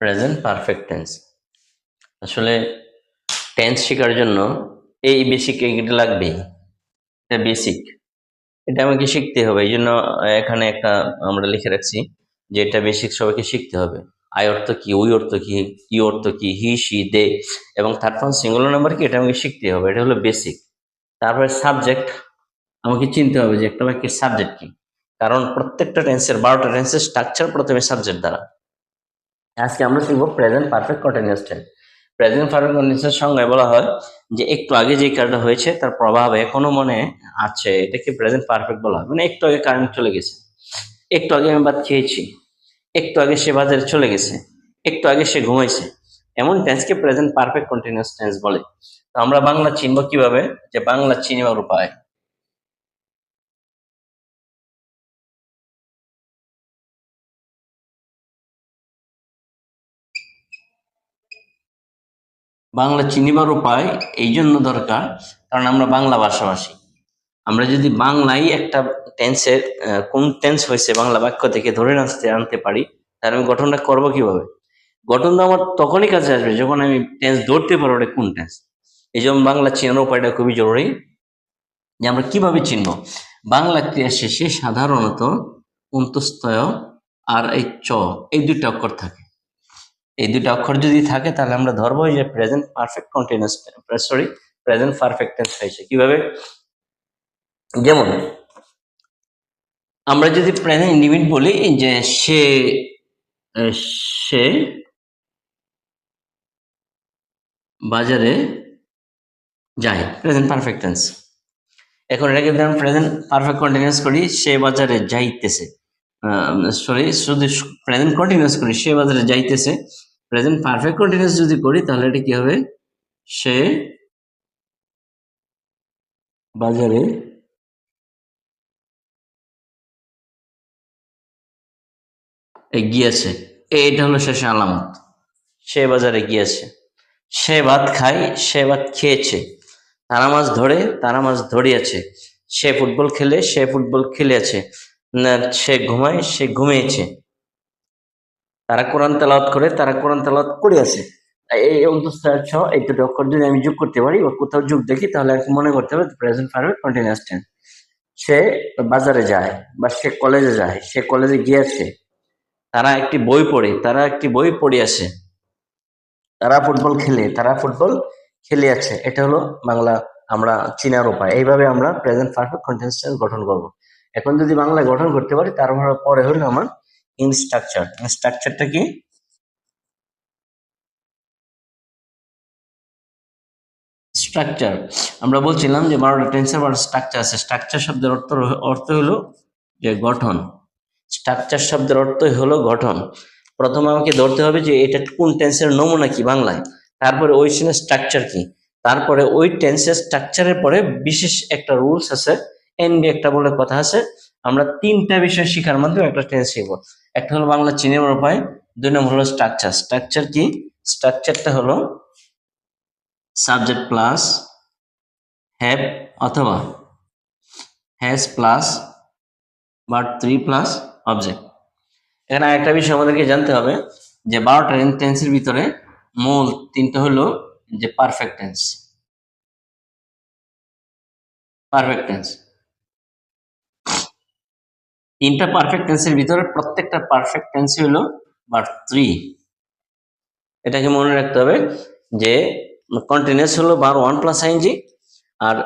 Present perfect tense আসলে tense শেখার জন্য এই বেসিক এইটা লাগবেই। এটা বেসিক এটা আমাকে শিখতে হবে। এই জন্য এখানে একটা আমরা লিখে রাখছি যে এটা বেসিক সবাইকে শিখতে হবে। আই অর্থ কি ওই অর্থ কি কি অর্থ কি হি সি দে এবং থার্ড ফর্ম সিঙ্গুলার নাম্বার কি, এটা আমাকে শিখতে হবে। এটা হলো বেসিক তারপরে সাবজেক্ট আমাকে চিনতে হবে যে একটা বাক্যের সাবজেক্ট কি। কারণ প্রত্যেকটা টেন্সের বারোটা টেন্সের স্ট্রাকচার প্রথমে সাবজেক্ট দ্বারা। আজকে আমরা শিখব present perfect continuous tense present perfect কন্টিনিউয়াসের সঙ্গে বলা হয় যে একটু আগে যে কাজটা হয়েছে, তার প্রভাব এখনও মনে আছে। এটাকে প্রেজেন্ট পারফেক্ট বলা হয়। মানে একটু আগে কারেন্ট চলে গেছে। একটু আগে আমি ভাত খেয়েছি। একটু আগে সে বাজারে চলে গেছে। একটু আগে সে ঘুমাইছে। এমন টেন্সকে প্রেজেন্ট পারফেক্ট কন্টিনিউয়াস টেন্স বলে। তো আমরা বাংলা চিনব কীভাবে? যে বাংলা চিনিবার উপায় বাংলা চিনিবার উপায় এই জন্য দরকার, কারণ আমরা বাংলা ভাষাভাষী। আমরা যদি বাংলায় একটা টেন্সের কোন টেন্স হয়েছে বাংলা বাক্য থেকে ধরে আনতে আনতে পারি, তাহলে আমি গঠনটা করব কীভাবে? গঠনটা আমার তখনই কাছে আসবে যখন আমি টেন্স ধরতে পারব ওটা কোন টেন্স এই জন্য বাংলা চেনার উপায়টা খুবই জরুরি। যে আমরা কীভাবে চিনব? বাংলা ক্রিয়া শেষে সাধারণত অন্তস্তয় আর এই চ, এই দুইটা অক্ষর থাকে। এই দুটো অক্ষর যদি থাকে, তাহলে আমরা ধরবো যে present perfect continuous sorry present perfect tense হয়েছে। কীভাবে? যেমন, আমরা যদি প্রেজেন্ট ইন্ডিভিড বলি যে সে সে বাজারে যায় প্রেজেন্ট পারফেক্ট টেন্স এখন এটাকে যদি আমরা প্রেজেন্ট পারফেক্ট কন্টিনিউয়াস করি, সে বাজারে যাইতেছে। সরি শুধু প্রেজেন্ট কন্টিনিউয়াস করি, সে বাজারে যাইতেছে। প্রেজেন্ট পারফেক্ট কন্টিনিউয়াস যদি করি, তাহলে এটা কি হবে? সে বাজারে গিয়েছে এইটা হলো শেষে আলামত। সে বাজারে গিয়েছে। সে ভাত খায়, সে ভাত খেয়েছে। তারা মাছ ধরে, তারা মাছ ধরিয়াছে। সে ফুটবল খেলে, সে ফুটবল খেলিয়াছে না, সে ঘুমায়, সে ঘুমিয়েছে। তারা কোরআন তেলাওয়াত করে, তারা কোরআন তেলাওয়াত আছে। এই অন্তস্থায় ছ এই দুটো অক্ষর যদি আমি যোগ করতে পারি বা কোথাও যোগ দেখি, তাহলে কি মনে করতে হবে প্রেজেন্ট পারফেক্ট কন্টিনিউয়াস টেন্স সে বাজারে যায় বা সে কলেজে যায়, সে কলেজে গিয়েছে, তারা একটি বই পড়ে, তারা একটি বই পড়িয়াছে। তারা ফুটবল খেলে, তারা ফুটবল খেলে আছে এটা হলো বাংলা, আমরা চিনার উপায়। এইভাবে আমরা প্রেজেন্ট পারফেক্ট কন্টিনিউয়াস টেন্স গঠন করব। এখন যদি বাংলায় গঠন করতে পারি তারপর পরে হলো আমার ইন স্ট্রাকচার স্ট্রাকচারটা কি? স্ট্রাকচার আমরা বলছিলাম যে বারোটা টেন্সের বারো স্ট্রাকচার আছে। স্ট্রাকচার শব্দের অর্থ অর্থ হলো যে গঠন। স্ট্রাকচার শব্দের অর্থই হলো গঠন। প্রথমে আমাকে ধরতে হবে যে এটা কোন টেন্সের নমুনা কি বাংলায়? তারপরে ওই সিনের স্ট্রাকচার কি? তারপরে ওই টেন্সের স্ট্রাকচারের পরে বিশেষ একটা রুলস আছে। এনবি একটা বলে কথা আছে। আমরা তিনটা বিষয় শেখার মাধ্যমে একটা টেন্স শিখব। একটা হলো বাংলা চিনের উপায়, দুই নম্বর হলো স্ট্রাকচার স্ট্রাকচার কি? স্ট্রাকচারটা হলো সাবজেক্ট প্লাস হ্যাভ অথবা হ্যাজ প্লাস বা থ্রি প্লাস অবজেক্ট এখানে আরেকটা বিষয় আমাদেরকে জানতে হবে যে বারোটা টেন্সের ভিতরে মূল তিনটা হলো যে পারফেক্ট টেন্স পারফেক্ট টেন্স তিনটা পারফেক্ট টেন্সের ভিতরে প্রত্যেকটা পারফেক্ট টেন্স হলো বার থ্রি এটাকে মনে রাখতে হবে যে কন্টিনিউয়াস হলো বার ওয়ান প্লাস আইনজি আর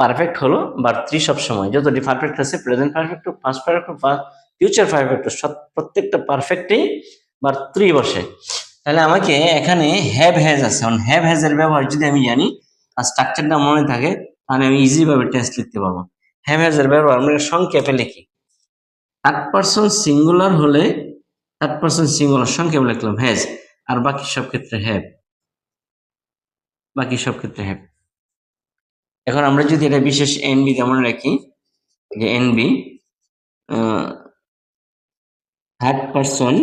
পারফেক্ট হলো বার থ্রি সবসময়। যতটি পারফেক্ট আছে present perfect past perfect future perfect সব প্রত্যেকটা পারফেক্টেই বার থ্রি বসে। তাহলে আমাকে এখানে হ্যাভ হ্যাজ আছে। কারণ হ্যাভ হ্যাজ এর ব্যবহার যদি আমি জানি আর স্ট্রাকচারটা মনে থাকে, তাহলে আমি ইজিভাবে টেস্ট লিখতে পারব। হ্যাভ হ্যাজ এর ব্যবহার আমরা সংক্ষেপে লিখি। থার্ড পার্সন সিঙ্গুলার হলে থার্ড পার্সন সিঙ্গুলার সংক্ষেপে লিখলাম হ্যাজ আর বাকি সব ক্ষেত্রে হ্যাভ বাকি সব ক্ষেত্রে হ্যাভ এখন আমরা যদি এটা বিশেষ এনবি যেমন রাখি যে এনবি থার্ড পার্সন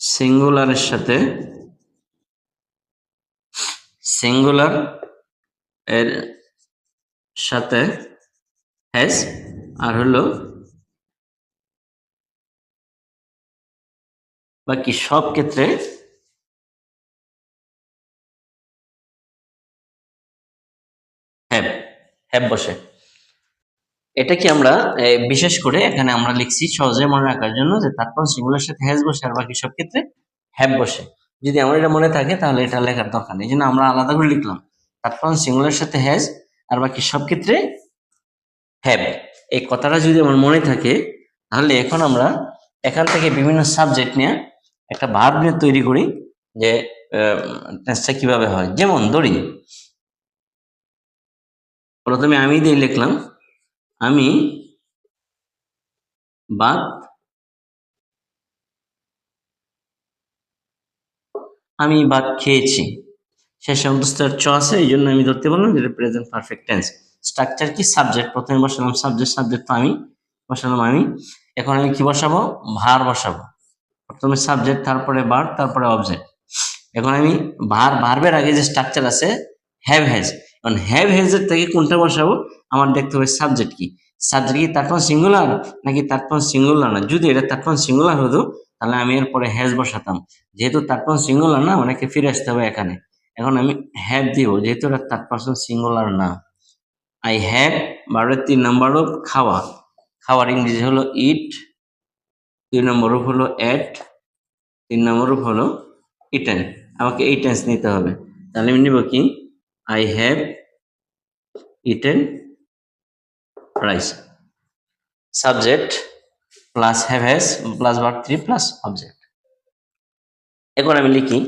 সিঙ্গুলারের সাথে সিঙ্গুলার এর সাথে হ্যাজ আর হলো, বাকি সব ক্ষেত্রে হ্যাভ হ্যাভ বসে। এটা কি আমরা বিশেষ করে এখানে আমরা লিখছি সহজে মনে রাখার জন্য যে তারপর সিঙ্গুলার সাথে হ্যাজ বসে আর বাকি সব ক্ষেত্রে হ্যাভ বসে। যদি আমার এটা মনে থাকে তাহলে এটা লেখার দরকার এই জন্য আমরা আলাদা করে লিখলাম। তারপর সিঙ্গুলার সাথে হ্যাজ আর বাকি সব ক্ষেত্রে হ্যাভ এই কথাটা যদি আমার মনে থাকে, তাহলে এখন আমরা এখান থেকে বিভিন্ন সাবজেক্ট নিয়ে একটা ভার্ব নিয়ে তৈরি করি যে টেন্সটা কীভাবে হয়। যেমন ধরি, প্রথমে আমি দিয়ে লিখলাম, আমি ভাত আমি ভাত খেয়েছি। শেষে অন্তস্থের চ আছে, এই জন্য আমি ধরতে বললাম যেটা প্রেজেন্ট পারফেক্ট টেন্স স্ট্রাকচার কি? সাবজেক্ট প্রথমে বসালাম সাবজেক্ট সাবজেক্ট তো আমি বসালাম আমি। এখন আমি কি বসাবো? ভার বসাবো। প্রথমে সাবজেক্ট তারপরে বার তারপরে অবজেক্ট এখন আমি ভার ভার্বের আগে যে স্ট্রাকচার আছে হ্যাভ হ্যাজ এখন হ্যাভ হ্যাজের থেকে কোনটা বসাবো? আমার দেখতে হবে সাবজেক্ট কি? সাবজেক্ট কি তারপর সিঙ্গুলার নাকি তারপর সিঙ্গুলার না? যদি এটা তারপর সিঙ্গুলার হতো, তাহলে আমি এরপরে হ্যাজ বসাতাম। যেহেতু তারপর সিঙ্গুলার না, অনেকে ফিরে আসতে হবে এখানে। এখন আমি হ্যাভ দিব, যেহেতু এটা পার্সন সিঙ্গুলার না। আই হ্যাভ বারোর তিন নম্বর রূপ খাওয়া খাওয়ার ইংরেজি হলো ইট দুই নম্বর রূপ হলো এট তিন নম্বর রূপ হলো ইটেন আমাকে এই টেন্স নিতে হবে। তাহলে আমি নিব কি? I have eaten rice subject plus have has plus verb three plus object এখন আমি লিখি,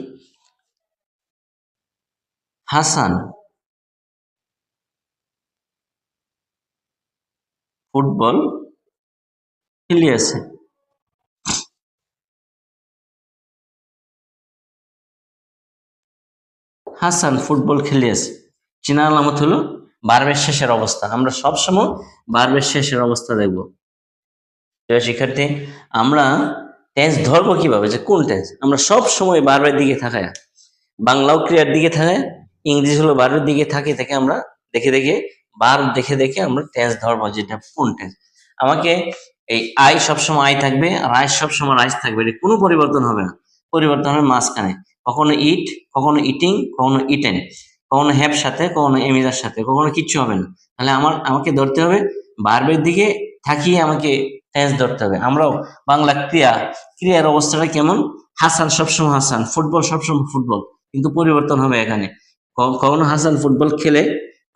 হাসান ফুটবল খেলিয়াছে। হাসান ফুটবল খেলিয়াছে। চিনার আলামত হলো বার্বের শেষের অবস্থা। আমরা সবসময় বার্বের শেষের অবস্থা দেখব। শিক্ষার্থী, আমরা টেন্স ধরবো কীভাবে? যে কোন টেন্স আমরা সব সময় বার্বের দিকে থাকায়। বাংলাও ক্রিয়ার দিকে থাকে ইংরেজি হলো বার্বের দিকে থাকে থেকে আমরা দেখে দেখে বার দেখে দেখে আমরা টেন্স ধরবো যেটা কোন টেন্স আমাকে এই আই সবসময় আই থাকবে আই সবসময় রাইস থাকবে, এটা কোনো পরিবর্তন হবে না। পরিবর্তন হবে মাঝখানে। কখনো ইট কখনো ইটিং কখনো ইটেন কখনো হ্যাপ সাথে, কখনো এমিজার সাথে, কখনো কিচ্ছু হবে না। তাহলে আমার, আমাকে ধরতে হবে বার্বের দিকে, থাকিয়ে আমাকে টেন্স ধরতে হবে। আমরাও বাংলা ক্রিয়া, ক্রিয়ার অবস্থাটা কেমন? হাসান সবসময় হাসান ফুটবল সবসময় ফুটবল কিন্তু পরিবর্তন হবে এখানে। কখনো হাসান ফুটবল খেলে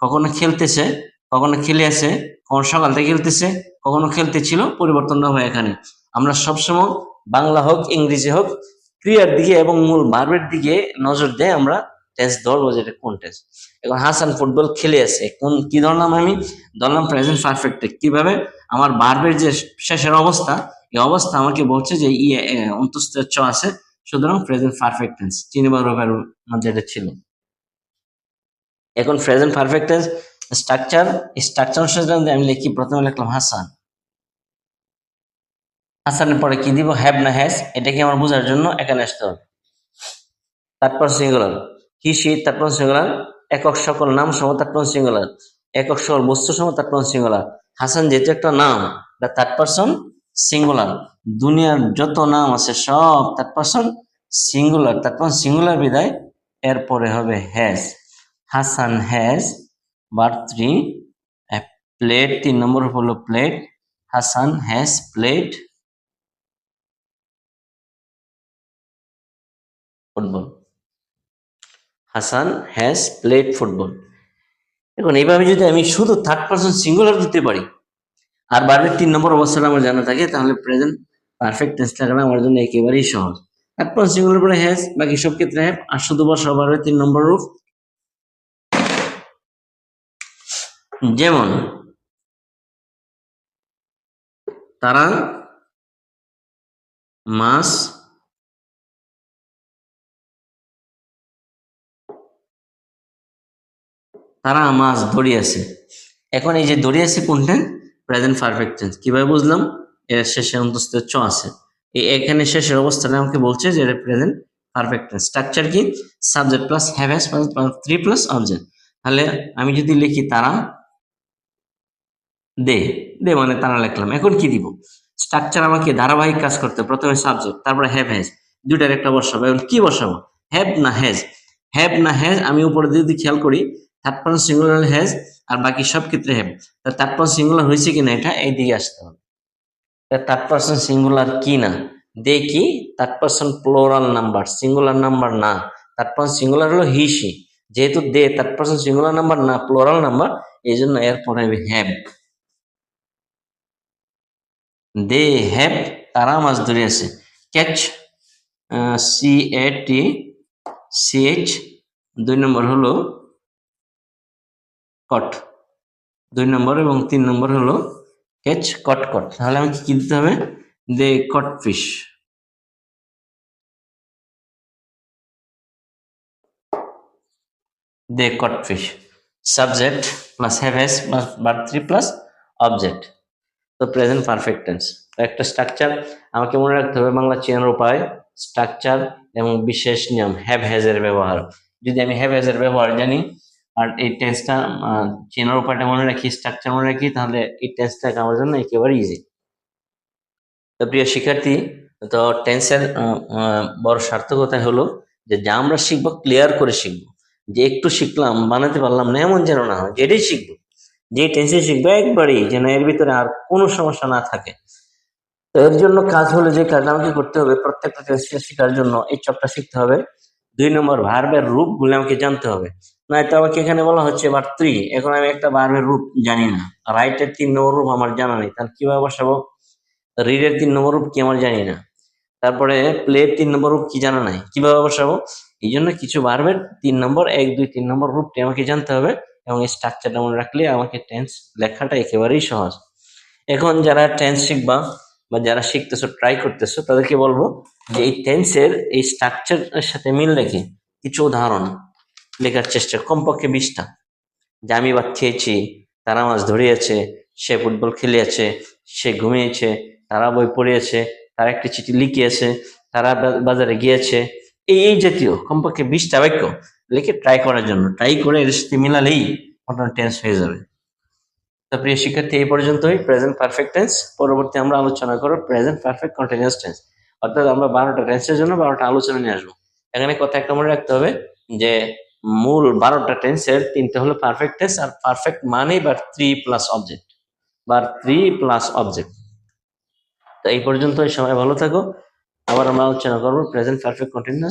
কখনো খেলতেছে, কখনো খেলে আছে, কখনো সকাল থেকে খেলতেছে, কখনো খেলতে ছিল পরিবর্তনটা হয় এখানে। আমরা সবসময় বাংলা হোক, ইংরেজি হোক, ক্রিয়ার দিকে এবং মূল ভার্বের দিকে নজর দেয় আমরা টেস্ট ধরবো যেটা কোন টেস্ট। এখন হাসান ফুটবল খেলে আছে, কোন, কি ধরলাম আমি? ধরলাম প্রেজেন্ট পারফেক্ট কীভাবে? আমার ভার্বের যে শেষের অবস্থা, এই অবস্থা আমাকে বলছে যে ইয়ে অন্তস্থ আছে, সুতরাং প্রেজেন্ট পারফেক্ট টেন্স চিনিবার মধ্যে এটা ছিল। এখন present perfect tense structure structure অনুসারে আমি লিখি, প্রথমে লিখলাম হাসান হাসানের পরে কি দিব? হ্যাভ না এটা কি আমার বোঝার জন্য? এখানে আসতে হবে। তারপর সিঙ্গুলার কি সে তারপর সিঙ্গুলার একক সকল নাম সহ, তারপর সিঙ্গুলার একক সকল বস্তু সহ, তারপর সিঙ্গুলার হাসান যেহেতু একটা নাম থার্ড পার্সন সিঙ্গুলার দুনিয়ার যত নাম আছে সব থার্ড পার্সন সিঙ্গুলার তারপর সিঙ্গুলার বিদায়, এরপরে হবে হ্যাজ হাসান হ্যাজ বার থ্রি প্লেট তিন নম্বর হলো played Hasan has played football Hasan has played football এখন এইভাবে যদি আমি শুধু থার্ড পার্সন সিঙ্গুলার দিতে পারি, আর বারবার তিন নম্বর অবস্থাটা আমার জানা থাকে, তাহলে প্রেজেন্ট পারফেক্ট টেন্স লাগানো আমার জন্য একেবারেই সহজ। থার্ড পার্সন সিঙ্গুলার পরে হ্যাজ বাকি সব ক্ষেত্রে হ্যাভ আর শুধু বসা বারবার তিন নম্বর রূপ যেমন তারা মাছ তারা মাছ ধরিয়াছে এখন এই যে ধরিয়াছে কোনটা? প্রেজেন্ট পারফেক্ট টেন্স কীভাবে বুঝলাম? এর শেষে অন্তস্থ চ আছে। এই এখানে শেষের অবস্থানে আমাকে বলছে যে এটা প্রেজেন্ট পারফেক্ট টেন্স স্ট্রাকচার কি? Subject plus have has plus three plus object তাহলে আমি যদি লিখি তারা দে দে মানে তারা লিখলাম। এখন কি দিব? স্ট্রাকচার আমাকে ধারাবাহিক কাজ করতে। প্রথমে সাবজেক্ট তারপরে হ্যাভ হ্যাজ দুইটার একটা বসাবো। এখন কি বসাবো? হ্যাভ না হ্যাজ হ্যাভ না হ্যাজ আমি উপরে যদি খেয়াল করি থার্ড পার্সন সিঙ্গুলার হ্যাজ আর বাকি সব ক্ষেত্রে হ্যাভ থার্ড পার্সন সিঙ্গুলার হয়েছে কিনা এটা এই দিকে আসতে হবে। থার্ড পার্সন সিঙ্গুলার কি না? দেখি third person plural number singular number না। থার্ড পার্সন সিঙ্গুলার হলো হি সি যেহেতু they third person singular number না প্লোরাল নাম্বার এই জন্য এরপরে হ্যাভ দে হ্যাভ তারা মাছ ধরে আছে catch C A T C H দুই নম্বর হলো কট দুই নম্বর এবং তিন নম্বর হলো ক্যাচ কট কট তাহলে আমি কি দিতে হবে? They caught fish they caught fish subject plus have has plus verb three plus object তো প্রেজেন্ট পারফেক্ট টেন্স একটা স্ট্রাকচার আমাকে মনে রাখতে হবে বাংলা চেনার উপায় স্ট্রাকচার এবং বিশেষ নিয়ম হ্যাভ হ্যাজের ব্যবহার। যদি আমি হ্যাভ হ্যাজের ব্যবহার জানি, আর এই টেন্সটা চেনার উপায়টা মনে রাখি স্ট্রাকচার মনে রাখি, তাহলে এই টেন্সটা আমার জন্য একেবারে ইজি তো প্রিয় শিক্ষার্থী, তো টেন্সের বড় সার্থকতা হলো যে যা আমরা শিখব ক্লিয়ার করে শিখব। যে একটু শিখলাম, বানাতে পারলাম না, এমন যেন না হয় যেটাই শিখব। যে টেন্সে শিখবে একবারই যেন এর ভিতরে আর কোনো সমস্যা না থাকে। তো এর জন্য কাজ হলো যে কাজ আমাকে করতে হবে, প্রত্যেকটা টেন্সে শেখার জন্য এই চপটা শিখতে হবে। দুই নম্বর ভার্বের রূপগুলো আমাকে জানতে হবে। নয়তো আমাকে এখানে বলা হচ্ছে এবার থ্রি এখন আমি একটা ভার্বের রূপ জানি না। রাইটের তিন নম্বর রূপ আমার জানা নেই। তাহলে কীভাবে বসাবো? রিডের তিন নম্বর রূপ কি আমার জানি না। তারপরে প্লে তিন নম্বর রূপ কি জানা নাই? কীভাবে বসাবো? এই জন্য কিছু ভার্বের তিন নম্বর, এক, দুই, তিন নম্বর রূপটি আমাকে জানতে হবে। এবং স্ট্রাকচারটা মনে রাখলে আমাকে টেন্স লেখাটা একেবারেই সহজ। এখন যারা টেন্স শিখবা বা যারা শিখতেছো ট্রাই করতেছো, তাদেরকে বলব যে এই টেন্সের এই স্ট্রাকচারের সাথে মিল রেখে কিছু উদাহরণ লেখার চেষ্টা কমপক্ষে বিশটা। যে আমি ভাত খেয়েছি, তারা মাছ ধরিয়েছে, সে ফুটবল খেলিয়েছে, সে ঘুমিয়েছে, তারা বই পড়িয়েছে, তারা একটি চিঠি লিখিয়েছে, তারা বাজারে গিয়েছে। এই এই জাতীয় কমপক্ষে বিশটা বাক্য লিখে ট্রাই করার জন্য। ট্রাই করে এর সাথে মিলালেই মোটামুটি টেন্স হয়ে যাবে। তো প্রিয় শিক্ষার্থী, এই পর্যন্তই। প্রেজেন্ট পারফেক্ট টেন্স পরবর্তী আমরা আলোচনা করব প্রেজেন্ট পারফেক্ট কন্টিনিউয়াস টেন্স অর্থাৎ আমরা বারোটা টেন্সের জন্য বারোটা আলোচনা নিয়ে আসব। এখানে কথা একটা মনে রাখতে হবে যে মূল বারোটা টেন্সের তিনটে হলো পারফেক্ট টেন্স আর পারফেক্ট মানে বা থ্রি প্লাস অবজেক্ট বা থ্রি প্লাস অবজেক্ট তো এই পর্যন্তই। সবাই ভালো থাকো। আবার আমরা আলোচনা করব প্রেজেন্ট পারফেক্ট কন্টিনিউয়াস